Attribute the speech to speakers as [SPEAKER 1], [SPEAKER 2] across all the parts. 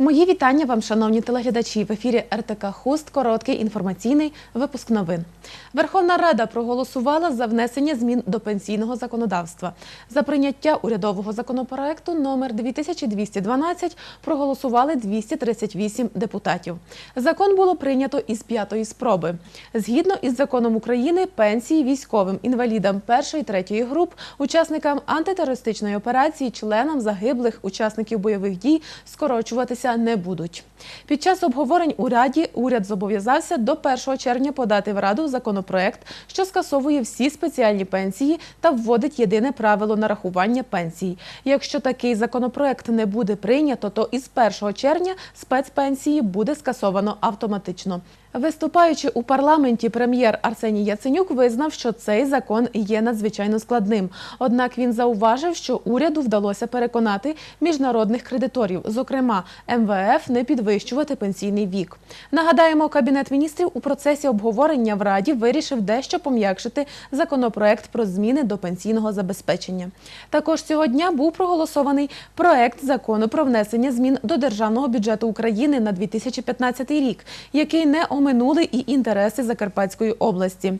[SPEAKER 1] Мої вітання вам, шановні телеглядачі. В ефірі РТК Хуст. Короткий інформаційний випуск новин. Верховна Рада проголосувала за внесення змін до пенсійного законодавства. За прийняття урядового законопроекту номер 2212 проголосували 238 депутатів. Закон було прийнято із п'ятої спроби. Згідно із законом України, пенсії військовим інвалідам першої третьої груп, учасникам антитерористичної операції, членам загиблих учасників бойових дій скорочуватися не будуть. Під час обговорень у Раді уряд зобов'язався до 1 червня подати в Раду законопроект, що скасовує всі спеціальні пенсії та вводить єдине правило нарахування пенсій. Якщо такий законопроект не буде прийнято, то із 1 червня спецпенсії буде скасовано автоматично. Виступаючи у парламенті, прем'єр Арсеній Яценюк визнав, що цей закон є надзвичайно складним. Однак він зауважив, що уряду вдалося переконати міжнародних кредиторів, зокрема МВФ, не підвищувати пенсійний вік. Нагадаємо, кабінет міністрів у процесі обговорення в Раді вирішив дещо пом'якшити законопроект про зміни до пенсійного забезпечення. Також цього дня був проголосований проект закону про внесення змін до державного бюджету України на 2015 рік, який не оминули і інтереси Закарпатської області.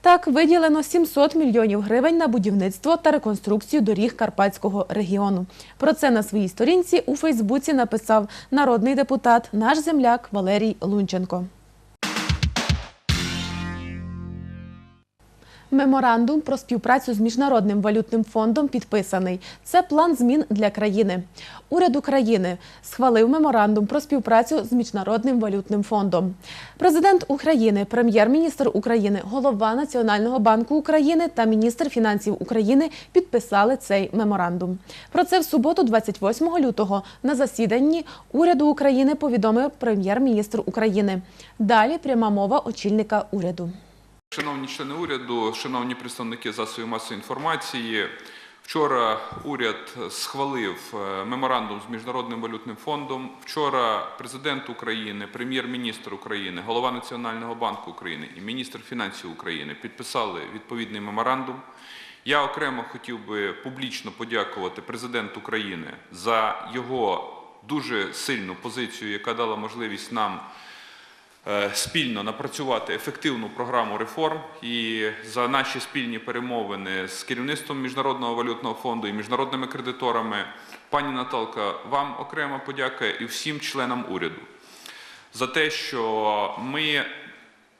[SPEAKER 1] Так, виділено 700 мільйонів гривень на будівництво та реконструкцію доріг Карпатського регіону. Про це на своїй сторінці у Фейсбуці написав народний депутат, наш земляк Валерій Лунченко. Меморандум про співпрацю з Міжнародним валютним фондом підписаний. Це план змін для країни. Уряд України схвалив меморандум про співпрацю з Міжнародним валютним фондом. Президент України, прем'єр-міністр України, голова Національного банку України та міністр фінансів України підписали цей меморандум. Про це в суботу, 28 лютого, на засіданні уряду України повідомив прем'єр-міністр України. Далі пряма мова очільника уряду.
[SPEAKER 2] Шановні члени уряду, шановні представники засобів масової інформації, вчора уряд схвалив е, меморандум з Міжнародним валютним фондом. Вчора президент України, прем'єр-міністр України, голова Національного банку України і міністр фінансів України підписали відповідний меморандум. Я окремо хотів би публічно подякувати президенту України за його дуже сильну позицію, яка дала можливість нам спільно напрацювати ефективну програму реформ і за наші спільні перемовини з керівництвом Міжнародного валютного фонду і міжнародними кредиторами. Пані Наталка, вам окрема подяка і всім членам уряду за те, що ми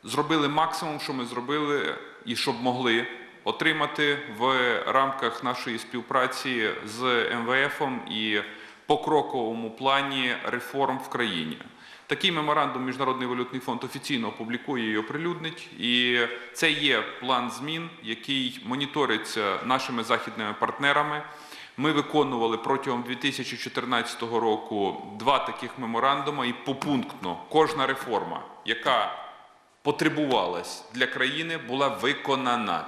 [SPEAKER 2] зробили максимум, що ми зробили і щоб могли отримати в рамках нашої співпраці з МВФом і покроковому плані реформ в країні. Такий меморандум Міжнародний валютний фонд офіційно опублікує і оприлюднить. І це є план змін, який моніториться нашими західними партнерами. Ми виконували протягом 2014 року два таких меморандуми, і попунктно кожна реформа, яка потребувалась для країни, була виконана.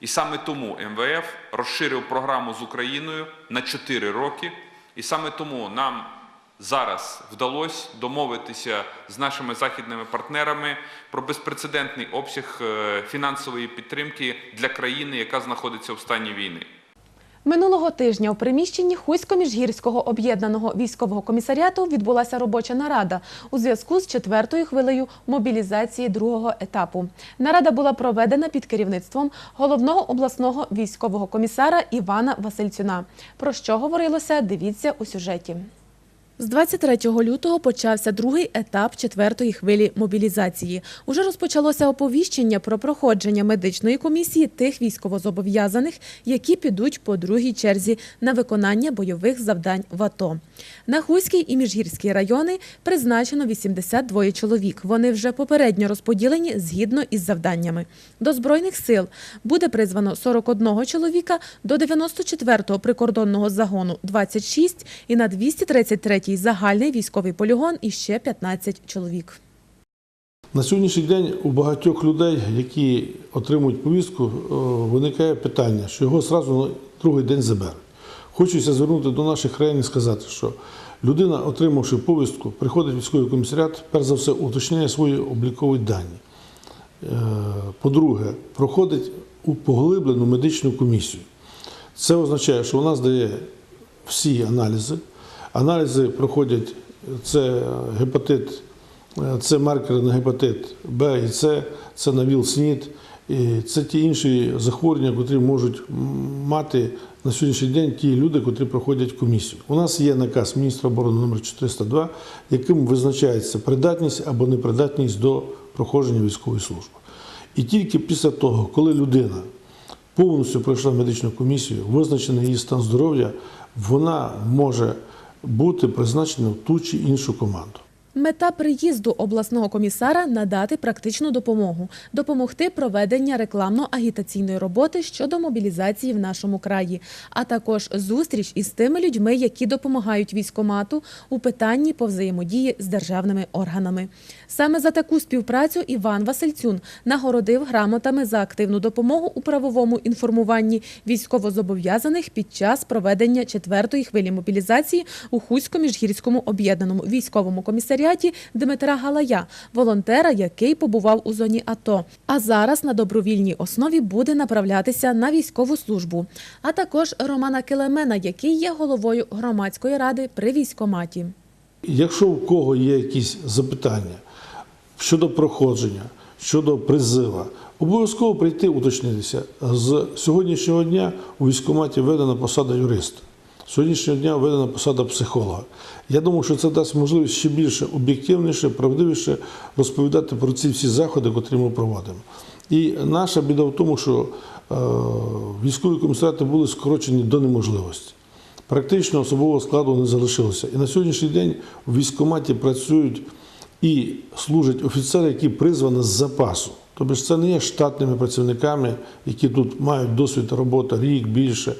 [SPEAKER 2] І саме тому МВФ розширив програму з Україною на 4 роки. І саме тому нам зараз вдалося домовитися з нашими західними партнерами про безпрецедентний обсяг е, фінансової підтримки для країни, яка знаходиться в стані війни.
[SPEAKER 1] Минулого тижня у приміщенні Хусько-Міжгірського об'єднаного військового комісаріату відбулася робоча нарада у зв'язку з четвертою хвилею мобілізації другого етапу. Нарада була проведена під керівництвом головного обласного військового комісара Івана Васильцюна. Про що говорилося, дивіться у сюжеті. З 23 лютого почався другий етап четвертої хвилі мобілізації. Уже розпочалося оповіщення про проходження медичної комісії тих військовозобов'язаних, які підуть по другій черзі на виконання бойових завдань в АТО. На Хуський і Міжгірський райони призначено 82 чоловік. Вони вже попередньо розподілені згідно із завданнями. До збройних сил буде призвано 41 чоловіка, до 94-го прикордонного загону 26 і на 233-й загальний військовий полігон іще 15 чоловік.
[SPEAKER 3] На сьогоднішній день у багатьох людей, які отримують повістку, е, виникає питання, що його одразу на другий день заберуть. Хочеться звернути до наших країн і сказати, що людина, отримавши повістку, приходить в військовий комісаріат, перш за все уточняє свої облікові дані. Е, По-друге, проходить у поглиблену медичну комісію. Це означає, що вона здає всі аналізи. Аналізи проходять це гепатит, це маркери на гепатит Б і С, це на ВІЛ-СНІД, і це ті інші захворювання, які можуть мати на сьогоднішній день ті люди, які проходять комісію. У нас є наказ міністра оборони номер 402, яким визначається придатність або непридатність до проходження військової служби. І тільки після того, коли людина повністю пройшла медичну комісію, визначений її стан здоров'я, вона може бути призначеним в ту чи іншу команду.
[SPEAKER 1] Мета приїзду обласного комісара надати практичну допомогу, допомогти проведення рекламно-агітаційної роботи щодо мобілізації в нашому краї, а також зустріч із тими людьми, які допомагають військомату у питанні по взаємодії з державними органами. Саме за таку співпрацю Іван Васильцюн нагородив грамотами за активну допомогу у правовому інформуванні військовозобов'язаних під час проведення четвертої хвилі мобілізації у Хусько-Міжгірському об'єднаному військовому комісаріаті Дмитра Галая, волонтера, який побував у зоні АТО. А зараз на добровільній основі буде направлятися на військову службу. А також Романа Келемена, який є головою громадської ради при військоматі.
[SPEAKER 3] Якщо у кого є якісь запитання щодо проходження, щодо призива, обов'язково прийти уточнитися. З сьогоднішнього дня у військкоматі введена посада юриста. Сьогоднішнього дня введена посада психолога. Я думаю, що це дасть можливість ще більше об'єктивніше, правдивіше розповідати про ці всі заходи, котрі ми проводимо. І наша біда в тому, що е, військові комісаріати були скорочені до неможливості. Практично особового складу не залишилося. І на сьогоднішній день у військкоматі працюють і служать офіцери, які призвані з запасу. Тобто це не є штатними працівниками, які тут мають досвід роботи рік більше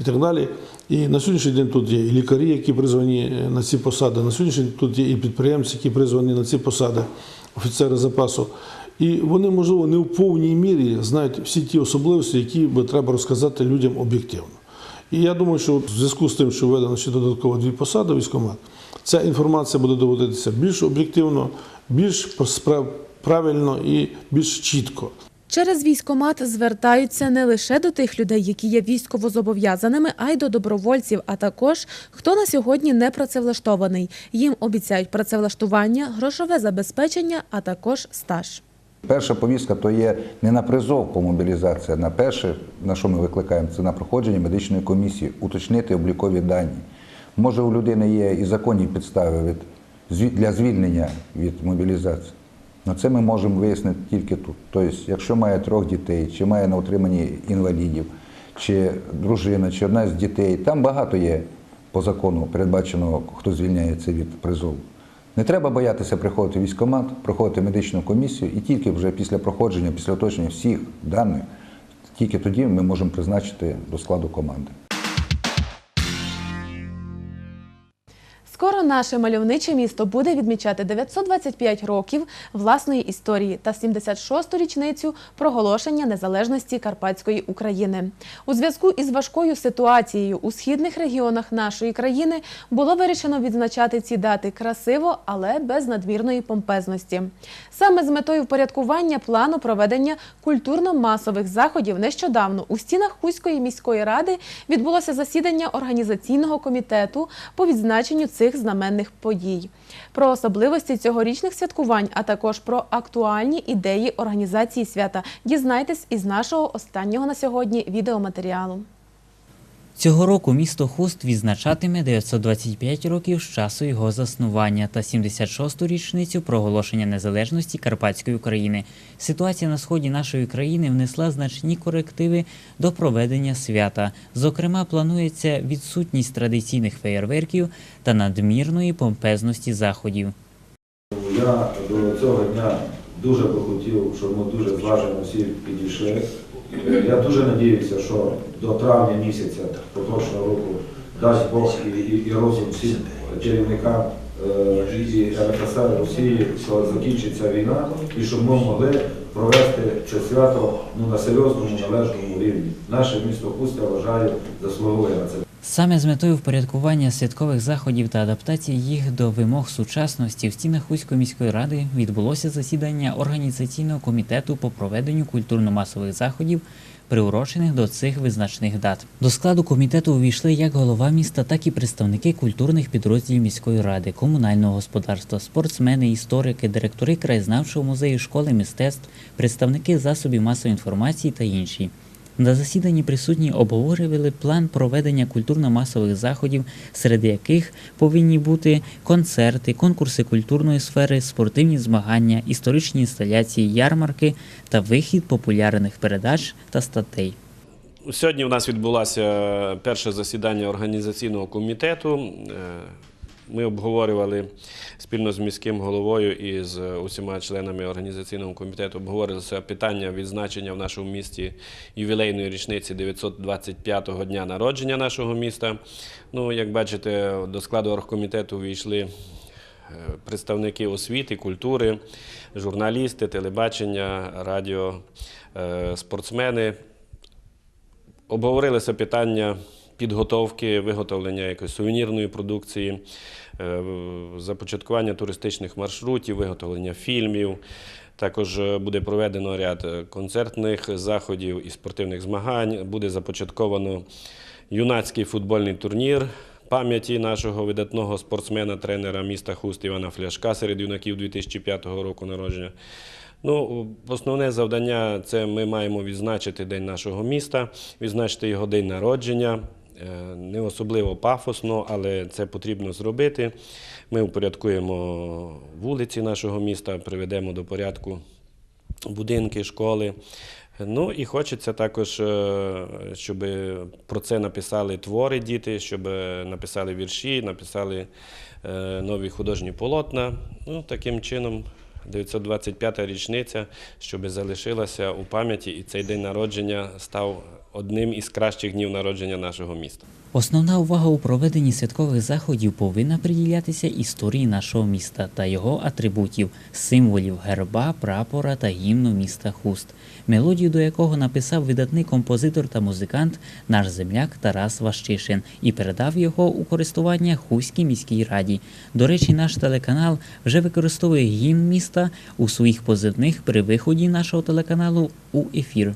[SPEAKER 3] і так далі. І на сьогоднішній день тут є і лікарі, які призвані на ці посади. На сьогоднішній день тут є і підприємці, які призвані на ці посади, офіцери запасу. І вони, можливо, не в повній мірі знають всі ті особливості, які би треба розказати людям об'єктивно. І я думаю, що в зв'язку з тим, що введено ще додатково дві посади військомат, ця інформація буде доводитися більш об'єктивно, більш правильно і більш чітко.
[SPEAKER 1] Через військомат звертаються не лише до тих людей, які є військовозобов'язаними, а й до добровольців, а також хто на сьогодні не працевлаштований. Їм обіцяють працевлаштування, грошове забезпечення, а також стаж.
[SPEAKER 4] Перша повістка то є не на призов по мобілізації, на перше, на що ми викликаємо, це на проходження медичної комісії, уточнити облікові дані. Може, у людини є і законні підстави від, для звільнення від мобілізації. Но це ми можемо вияснити тільки тут. Тобто, якщо має трьох дітей, чи має на утриманні інвалідів, чи дружина, чи одна з дітей, там багато є по закону передбаченого, хто звільняється від призову. Не треба боятися приходити в військкомат, проходити медичну комісію, і тільки вже після проходження, після оточення всіх даних, тільки тоді ми можемо призначити до складу команди.
[SPEAKER 1] Наше мальовниче місто буде відмічати 925 років власної історії та 76-ту річницю проголошення незалежності Карпатської України. У зв'язку із важкою ситуацією у східних регіонах нашої країни було вирішено відзначати ці дати красиво, але без надмірної помпезності. Саме з метою впорядкування плану проведення культурно-масових заходів нещодавно у стінах Хуської міської ради відбулося засідання організаційного комітету по відзначенню цих знаменних подій. Про особливості цьогорічних святкувань, а також про актуальні ідеї організації свята дізнайтесь із нашого останнього на сьогодні відеоматеріалу.
[SPEAKER 5] Цього року місто Хуст відзначатиме 925 років з часу його заснування та 76-ту річницю проголошення незалежності Карпатської України. Ситуація на сході нашої країни внесла значні корективи до проведення свята. Зокрема, планується відсутність традиційних феєрверків та надмірної помпезності заходів.
[SPEAKER 6] Я до цього дня дуже би хотів, щоб ми дуже зважено всі підійшли. Е, Я дуже надіюся, що до травня місяця поточного року дасть Бог і, і, і розум всім керівникам е, і РСР Росії, що закінчиться війна, і щоб ми могли провести це свято ну, на серйозному належному рівні. Наше місто Пустя вважає, заслуговує на це.
[SPEAKER 5] Саме з метою впорядкування святкових заходів та адаптації їх до вимог сучасності в стінах Хуської міської ради відбулося засідання організаційного комітету по проведенню культурно-масових заходів, приурочених до цих визначних дат. До складу комітету увійшли як голова міста, так і представники культурних підрозділів міської ради, комунального господарства, спортсмени, історики, директори краєзнавчого музею, школи мистецтв, представники засобів масової інформації та інші. На засіданні присутні обговорювали план проведення культурно-масових заходів, серед яких повинні бути концерти, конкурси культурної сфери, спортивні змагання, історичні інсталяції, ярмарки та вихід популярних передач та статей.
[SPEAKER 7] Сьогодні у нас відбулося перше засідання організаційного комітету. Е, Ми обговорювали спільно з міським головою і з усіма членами організаційного комітету обговорилося питання відзначення в нашому місті ювілейної річниці 925-го дня народження нашого міста. Ну, як бачите, до складу оргкомітету війшли е, представники освіти, культури, журналісти, телебачення, радіо, е, спортсмени. Обговорилися питання підготовки, виготовлення якоїсь сувенірної продукції, е, започаткування туристичних маршрутів, виготовлення фільмів. Також е, буде проведено ряд е, концертних заходів і спортивних змагань. Буде започатковано юнацький футбольний турнір пам'яті нашого видатного спортсмена-тренера міста Хуст Івана Фляшка серед юнаків 2005 року народження. Ну, основне завдання це ми маємо відзначити день нашого міста, відзначити його день народження. Е, Не особливо пафосно, але це потрібно зробити. Ми упорядкуємо вулиці нашого міста, приведемо до порядку будинки, школи. Ну і хочеться також, е, щоб про це написали твори діти, щоб написали вірші, написали е, нові художні полотна. Ну, таким чином, 925-та річниця, щоб залишилася у пам'яті, і цей день народження став одним із кращих днів народження нашого міста.
[SPEAKER 5] Основна увага у проведенні святкових заходів повинна приділятися історії нашого міста та його атрибутів, символів герба, прапора та гімну міста Хуст, мелодію до якого написав видатний композитор та музикант наш земляк Тарас Ващишин і передав його у користування Хуській міській раді. До речі, наш телеканал вже використовує гімн міста у своїх позивних при виході нашого телеканалу у ефір.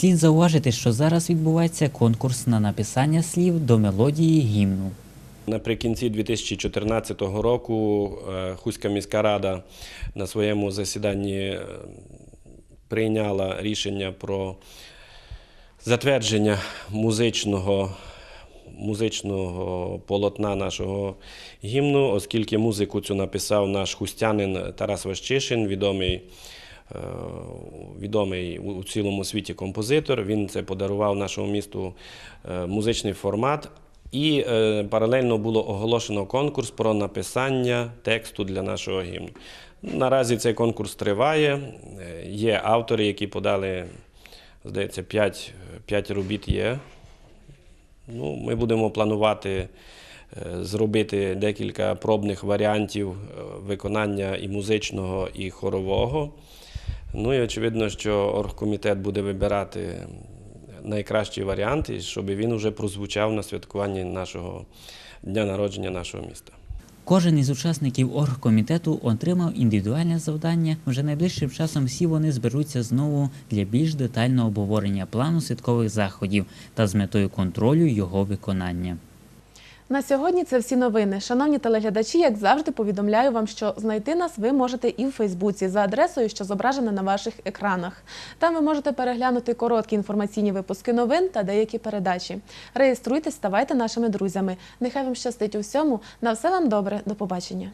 [SPEAKER 5] Слід зауважити, що зараз відбувається конкурс на написання слів до мелодії гімну.
[SPEAKER 7] Наприкінці 2014 року е, Хуська міська рада на своєму засіданні е, прийняла рішення про затвердження музичного, музичного полотна нашого гімну, оскільки музику цю написав наш хустянин Тарас Ващишин, відомий. Е, Відомий у цілому світі композитор. Він це подарував нашому місту е, музичний формат. І е, паралельно було оголошено конкурс про написання тексту для нашого гімну. Наразі цей конкурс триває. Є автори, які подали, здається, 5, 5 робіт є. Ну, ми будемо планувати зробити декілька пробних варіантів виконання і музичного, і хорового. Ну і очевидно, що оргкомітет буде вибирати найкращий варіант, і щоб він вже прозвучав на святкуванні нашого дня народження нашого міста.
[SPEAKER 5] Кожен із учасників оргкомітету отримав індивідуальне завдання. Вже найближчим часом всі вони зберуться знову для більш детального обговорення плану святкових заходів та з метою контролю його виконання.
[SPEAKER 1] На сьогодні це всі новини. Шановні телеглядачі, як завжди, повідомляю вам, що знайти нас ви можете і в Фейсбуці за адресою, що зображена на ваших екранах. Там ви можете переглянути короткі інформаційні випуски новин та деякі передачі. Реєструйтесь, ставайте нашими друзями. Нехай вам щастить у всьому. На все вам добре. До побачення.